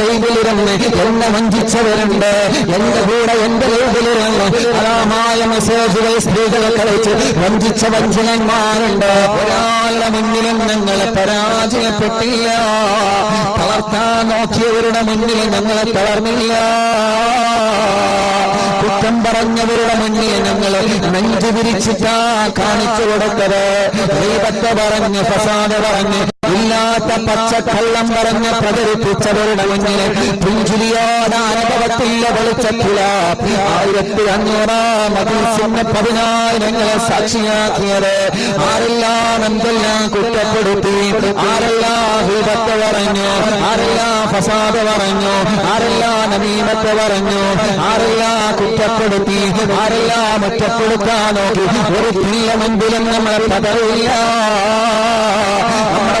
ലൈവിലിരുന്ന് എന്നെ വഞ്ചിച്ചവരുണ്ട്. എന്റെ കൂടെ എന്റെ ലൈബിലിരുന്ന് അലാമായ മെസ്സേജുകൾ സ്ത്രീകളെ കളിച്ച് വഞ്ചിച്ച വഞ്ചനന്മാരുണ്ട്. ഒരാളുടെ മുന്നിലും ഞങ്ങളെ പരാജയപ്പെട്ടില്ല. തളർത്താൻ നോക്കിയവരുടെ മുന്നിൽ ഞങ്ങളെ തളർന്നില്ല. കുറ്റം പറഞ്ഞവരുടെ മുന്നിൽ ഞങ്ങൾ നെഞ്ചു വിരിച്ചിട്ടാ കാണിച്ചു കൊടുത്തത്. ദൈവത്തെ പറഞ്ഞ് ഫസാദ് പറഞ്ഞ്. ഇല്ലാത്ത പച്ചക്കള്ളം പറഞ്ഞ് പ്രചരിപ്പിച്ചവരുടെ മുന്നിൽ പുഞ്ചിരിയാത അനുഭവത്തില്ല വെളിച്ചത്തില ആയിരത്തി അഞ്ഞൂറാം അതിന് പതിനായിരങ്ങളെ സാക്ഷിയാക്കിയത്. ആരെല്ലാം എന്തെല്ലാം കുറ്റപ്പെടുത്തി ആരെല്ലാം ഹീപത്ത് പറഞ്ഞു ആരെല്ലാം ഫസാദ് പറഞ്ഞു ആരെല്ലാം നവീനത്ത് പറഞ്ഞു ആരെല്ലാം കുറ്റപ്പെടുത്തി ആരെല്ലാം ഒറ്റപ്പെടുത്താൻ നോക്കി. ഒരു പിള്ള മുൻപിലും നമ്മളെ പതറില്ല നമ്മുടെ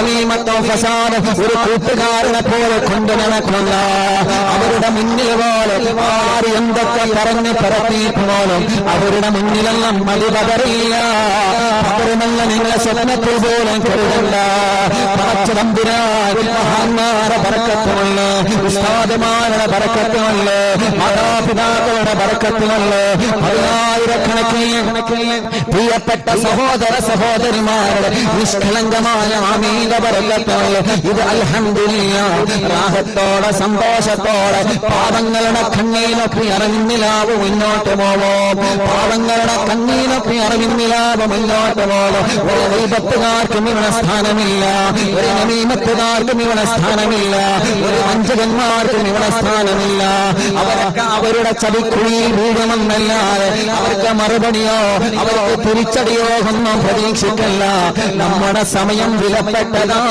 ദൈവത്വം ഫസാദ ഒരു കൂട്ടുകാരനെ പോലെ കൊണ്ടു നടക്കുന്ന അവരുടെ മുന്നിൽ പോലെ ആര് എന്തൊക്കെ പറഞ്ഞ് പരത്തിയിട്ടുപോലും അവരുടെ മുന്നിലെല്ലാം മതി പകരില്ല പകരുമല്ല നിങ്ങളെ സ്വപ്നത്തിൽ പോലും കരുതല്ല പടച്ചതമ്പുരാൻ മഹാന്മാരെ പറക്കത്തുമല്ല ഉസ്താദുമാരുടെ പറക്കത്തുമല്ല മാതാപിതാക്കളുടെ പറക്കത്തുമല്ല പതിനായിരക്കണക്കിന് പ്രിയപ്പെട്ട സഹോദര സഹോദരിമാരുടെ നിഷ്കളങ്കമായ അമീത പറക്കത്തുമല്ല ഇത് രാഹത്തോടെ സന്തോഷത്തോടെ പാദങ്ങളുടെ കണ്ണീനൊക്കെ അറിഞ്ഞിലാവ് മുന്നോട്ട് പോവോ. പാദങ്ങളുടെ കണ്ണീനൊക്കെ അറിഞ്ഞിലാവ് മുന്നോട്ട് പോവോ. ഒരു ദൈവത്തുകാർക്കും ഇവിടെ സ്ഥാനമില്ല. ഒരു നമീമത്തുകാർക്കും ഇവിടെ സ്ഥാനമില്ല. ഒരു വഞ്ചകന്മാർക്കും ഇവിടെ സ്ഥാനമില്ല. അവരൊക്കെ അവരുടെ ചതിക്കുഴിയിൽ വീഴുമെന്നല്ലാതെ അവർക്ക് മറുപടിയോ അവർക്ക് തിരിച്ചടിയോ ഒന്നും പ്രതീക്ഷിക്കല്ല. നമ്മുടെ സമയം വിലപ്പെട്ടതാണ്.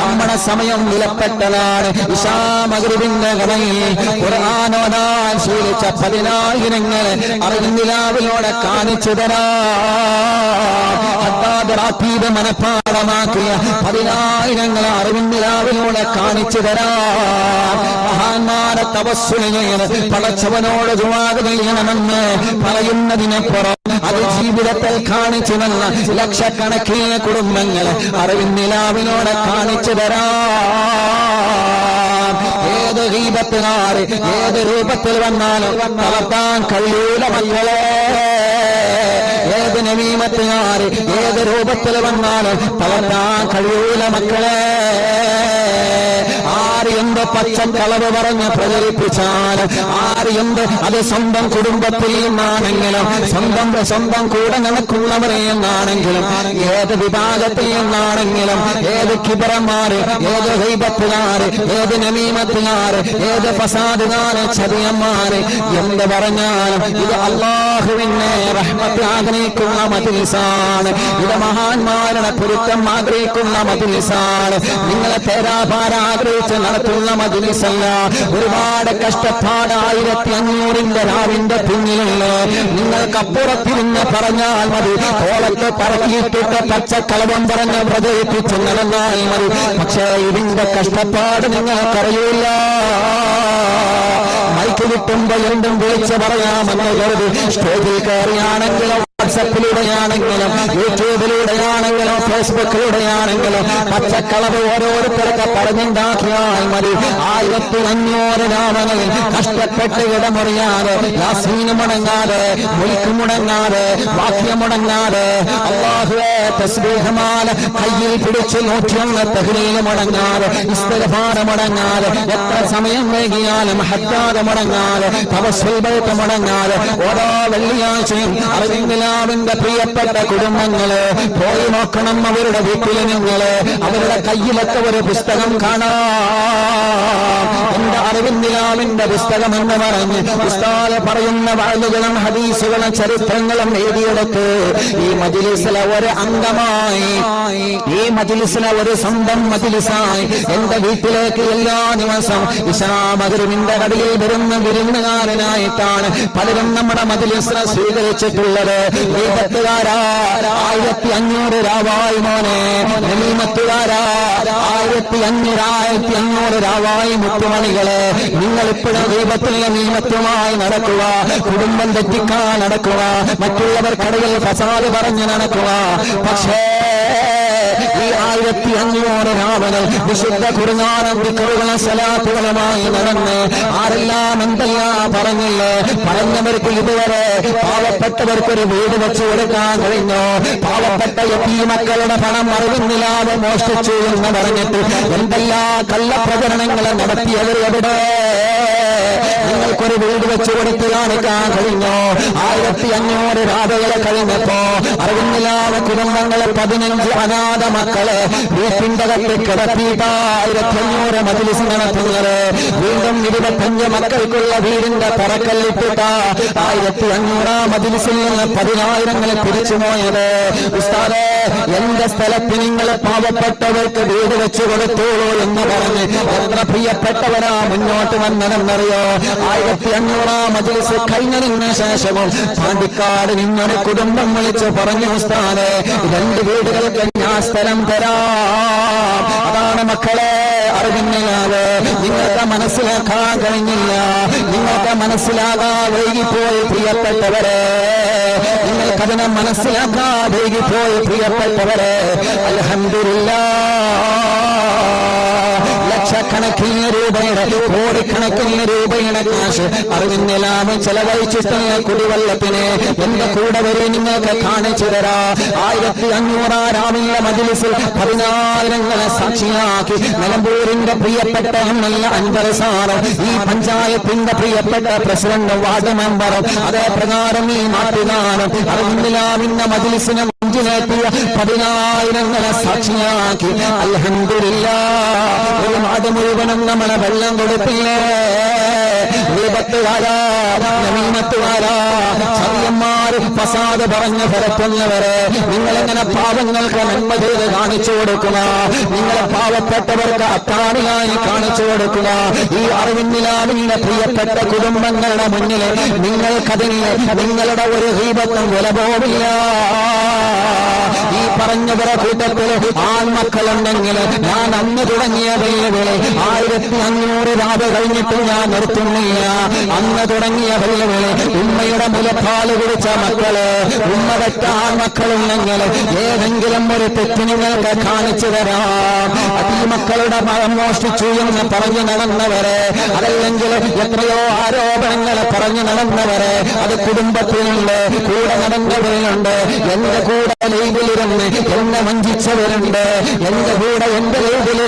നമ്മുടെ സമയം വിലപ്പെട്ടതാണ്. ഇഷാമകരുവിന്റെ കഥയിൽ ഖുർആാനോദാൻ ശീലിച്ച പതിനായിരങ്ങൾ അറിവിലാവിലൂടെ കാണിച്ചു തരാത് മനഃപ്പാടമാക്കിയ പതിനായിരങ്ങൾ അറിവിന്ദിരാവിനോട് കാണിച്ചു തരാ. മഹാന്മാരെ തപസ്സുന പടച്ചവനോട് ദുവാക ചെയ്യണമെന്ന് പറയുന്നതിനപ്പുറം അത് ജീവിതത്തിൽ കാണിച്ചു തന്ന ലക്ഷക്കണക്കിന് കുടുംബങ്ങൾ അറിവിന്ദിരാവിനോട് കാണിച്ചു തരാ. ഏത് ദീപത്തിനാറ് ഏത് രൂപത്തിൽ വന്നാലും തളർത്താൻ കഴിയൂല മക്കളെ. നവീമത്തിനാറ് ഏത് രൂപത്തിൽ വന്നാലും തളർത്താൻ കഴിയൂല മക്കളെ. ആര് കളവ് പറഞ്ഞ് പ്രചരിപ്പിച്ചാൽ ആരെയുണ്ട് അത് സ്വന്തം കുടുംബത്തിൽ നിന്നാണെങ്കിലും സ്വന്തം സ്വന്തം കൂടെ നടക്കുന്നവരെ എന്നാണെങ്കിലും ഏത് വിഭാഗത്തിൽ നിന്നാണെങ്കിലും ഏത് കിബറന്മാര് ഏത് ഹൈബത്തുകാര് ഏത് നമീമത്തുകാര് ഏത് ഫസാദുകാര് ചതിയന്മാര് എന്ത് പറഞ്ഞാലും ഇത് അള്ളാഹുവിനെ റഹ്മത്ത് ആഗ്രഹിക്കുന്ന മതിലിസാണ് ഇത് മഹാന്മാരുടെ പൊരുത്തം ആഗ്രഹിക്കുന്ന മതിലിസാണ് നിങ്ങളെ തേരാഭാര ആഗ്രഹിച്ച് നടത്തുന്ന ഒരുപാട് കഷ്ടപ്പാട് ആയിരത്തി അഞ്ഞൂറിന്റെ രാവിന്റെ പിന്നിലുള്ള നിങ്ങൾക്കപ്പുറത്തിരുന്ന് പറഞ്ഞാൽ മതി. കോളത്ത് പറക്കിയിട്ടിട്ട് പച്ചക്കളവം പറഞ്ഞ് പ്രചരിപ്പിച്ച് നടന്നാൽ മതി. പക്ഷേ ഇതിന്റെ കഷ്ടപ്പാട് നിങ്ങൾക്കറിയില്ല. മൈക്ക് കിട്ടുമ്പോൾ എന്തും വിളിച്ച് പറയാമെന്ന് കരുതി സ്റ്റേജിൽ കയറിയാണെങ്കിലും വാട്സപ്പിലൂടെയാണെങ്കിലും യൂട്യൂബിലൂടെയാണെങ്കിലും ഫേസ്ബുക്കിലൂടെയാണെങ്കിലും പച്ചക്കളവ് ഓരോരുത്തരൊക്കെ പറഞ്ഞുണ്ടാക്കിയാൽ മതി. ആയിരത്തി അഞ്ഞൂറ് രാമനിൽ കഷ്ടപ്പെട്ട് ഇടമുറിയാതെ യാസീന് മുടങ്ങാതെ മുൽക്ക് മുടങ്ങാതെ വാക്യം മുടങ്ങാതെ അള്ളാഹുവേ തസ്ബീഹമാല കയ്യിൽ പിടിച്ച് നൂറ്റിയൊന്ന് തെഹ്ലീൽ മുടങ്ങാതെ ഇസ്തഫാന മുടങ്ങാതെ എത്ര സമയം വൈകിയാലും ഹത്താതെ മുടങ്ങാതെ തപസ്സുൽബൈത്ത് മുടങ്ങാതെ ഓരോ വെള്ളിയാഴ്ചയും അറിവിന്ദിലാവിന്റെ പ്രിയപ്പെട്ട കുടുംബങ്ങൾ പോയി നോക്കണം അവരുടെ വീട്ടിലെ നിങ്ങൾ. അവരുടെ കയ്യിലൊക്കെ ഒരു പുസ്തകം കാണാം. എന്റെ അറിവിന്ദിലാവിന്റെ പുസ്തകം എന്ന് പറഞ്ഞ് പറയുന്ന വാഴുകളും ഹദീസുകളും ചരിത്രങ്ങളും എഴുതിയെടുത്ത് ഈ മജിലിസിലെ ഒരു അംഗമായി ഈ മജിലിസിലെ ഒരു സ്വന്തം മജിലിസായി എന്റെ വീട്ടിലേക്ക് എല്ലാ ദിവസം ഇഷാമകരുവിന്റെ കടലിൽ വരുന്ന വിരുന്നുകാരനായിട്ടാണ് പലരും നമ്മുടെ മജിലിസിനെ സ്വീകരിച്ചിട്ടുള്ളത്. ദീപത്തുകാരാ ആയിരത്തി അഞ്ഞൂറ് രാവായി മോനെ. നമീമത്തുകാരാ ആയിരത്തി അഞ്ഞൂറ് ആയിരത്തി അഞ്ഞൂറ് രാവായി മുത്തുമണികളെ. നിങ്ങൾ ഇപ്പോഴും ദൈവത്തിലെ നിയമത്വമായി നടക്കുക. കുടുംബം തെറ്റിക്കാൻ നടക്കുക. മറ്റുള്ളവർക്കിടയിൽ ഫസാദ് പറഞ്ഞു നടക്കുക. പക്ഷേ ആയിരത്തി അഞ്ഞൂറ് രാവണൽ വിശുദ്ധ കുറുനാനം വിക്കറുകളും നടന്ന് ആരെല്ലാം എന്തെല്ലാം പറഞ്ഞില്ലേ? പറഞ്ഞവർക്ക് ഇതുവരെ പാവപ്പെട്ടവർക്കൊരു വീട് വെച്ചു കൊടുക്കാൻ കഴിഞ്ഞു? പാവപ്പെട്ട മക്കളുടെ പണം അറിവുന്നില്ലാതെ മോഷ്ടിച്ചു എന്ന് പറഞ്ഞിട്ട് എന്തെല്ലാം കള്ളപ്രചരണങ്ങളെ നടത്തിയവർ എവിടെ? നിങ്ങൾക്കൊരു വീട് വെച്ചു കൊടുത്ത് കാണിക്കാൻ കഴിഞ്ഞു. ആയിരത്തി അഞ്ഞൂറ് രാധകളെ കഴിഞ്ഞപ്പോ അറിവില്ലാതെ കുടുംബങ്ങളെ പതിനഞ്ച് അനാഥ മക്കളെ വീട്ടിന്റെ കത്തി കിടത്തിയിട്ട് ആയിരത്തി അഞ്ഞൂറ് മജിലിസ് നടത്തുന്നത്. വീണ്ടും ഇരുപത്തഞ്ച് മക്കൾക്കുള്ള വീടിന്റെ തറക്കല്ലിട്ടിട്ട ആയിരത്തി അഞ്ഞൂറാം മജിലിസിൽ നിന്ന് പതിനായിരങ്ങളെ പിടിച്ചു പോയത് ഉസ്താദെ എന്റെ സ്ഥലത്ത് നിങ്ങൾ പാവപ്പെട്ടവർക്ക് വീട് വെച്ചു കൊടുത്തോളൂ എന്ന് പറഞ്ഞ് എത്ര പ്രിയപ്പെട്ടവരാ മുന്നോട്ട് വന്നതെന്നറിയോ? ആയിരത്തി അഞ്ഞൂറാം മജിലിസ് കഴിഞ്ഞതിന് ശേഷവും പാണ്ടിക്കാട് നിങ്ങളുടെ കുടുംബം വിളിച്ച് പറഞ്ഞു സ്ഥാനെ രണ്ട് വീടുകൾക്ക് ഞാൻ സ്ഥലം തരാം. അതാണ് മക്കളെ അറിവില്ലാതെ. നിങ്ങൾക്ക് മനസ്സിലാക്കാൻ കഴിഞ്ഞില്ല. നിങ്ങൾക്ക് മനസ്സിലാകാൻ വൈകിപ്പോയി പ്രിയപ്പെട്ടവരെ. നിങ്ങൾക്കതിനെ മനസ്സിലാക്കാതെ പോയി പ്രിയപ്പെട്ടവരെ. അലഹമില്ല രൂപയുടെ കോടിക്കണക്കിന് രൂപയുടെ കാശ് അറിവിന്റെ ലാഭം ചെലവഴിച്ചിട്ടുള്ള കുടിവെള്ളത്തിന് എന്റെ കൂടെ വരെ നിങ്ങൾക്ക് കാണിച്ചു തരാ. ആയിരത്തി അഞ്ഞൂറാറാമില്ല മജിലിസിൽ പതിനായിരങ്ങളെ സാക്ഷിയാക്കി നിലമ്പൂരിന്റെ പ്രിയപ്പെട്ട എംഎൽഎ അൻവർ സാറ് ഈ പഞ്ചായത്തിന്റെ പ്രിയപ്പെട്ട പ്രസിഡന്റ് വാർഡ് മെമ്പറും അതേ പ്രകാരം ഈ നാട്ടുകാരും അറിവിന്റെ മജിലിസിനെ പതിനായിരങ്ങളെ സാക്ഷിയാക്കി. അൽഹംദുലില്ല നാട് മുഴുവനും നമ്മളെ വെള്ളം കൊടുത്തില്ലേ വിപത്തുകാരാ നമീമത്തുകാരാ ചതിയന്മാർ ഫസാദ് പറഞ്ഞ് നിങ്ങളെങ്ങനെ പാവങ്ങൾക്ക് നന്മ ചെയ്ത് കാണിച്ചു കൊടുക്കുക നിങ്ങളെ പാവപ്പെട്ടവർക്ക് അത്താണിയായി കാണിച്ചു കൊടുക്കുക ഈ അറിവിന്നിലാവിന്റെ പ്രിയപ്പെട്ട കുടുംബങ്ങളുടെ മുന്നിൽ നിങ്ങൾക്കതിന് നിങ്ങളുടെ ഒരു ദീപത്തും വില പോവില്ല ഈ പറഞ്ഞവരെ കൂട്ടത്തിൽ ആൺമക്കളുണ്ടെങ്കിൽ ഞാൻ അന്ന് തുടങ്ങിയ വെല്ലുവിളി ആയിരത്തി അഞ്ഞൂറ് രാവ് കഴിഞ്ഞിട്ട് ഞാൻ നിർത്തുന്നില്ല. അന്ന് തുടങ്ങിയ വെല്ലുവിളി ഉമ്മയുടെ മുലപ്പാൽ കുടിച്ച മക്കൾ ഉമ്മ വെച്ച ആൺമക്കളുണ്ടെങ്കിൽ ഏതെങ്കിലും ഒരു തെറ്റ് നിങ്ങൾക്ക് കാണിച്ചു തരാം. ഈ മക്കളുടെ മകം മോഷ്ടിച്ചു എന്ന് പറഞ്ഞു നടന്നവരെ അതല്ലെങ്കിൽ എത്രയോ ആരോപണങ്ങൾ പറഞ്ഞു നടന്നവരെ അത് കുടുംബത്തിലുണ്ട് കൂടെ നടന്നവരുണ്ട് എന്റെ കൂടെ ലൈവിലിരുന്ന് എന്നെ വഞ്ചിച്ചവരുണ്ട് എന്റെ കൂടെ എന്റെ ലൈവ്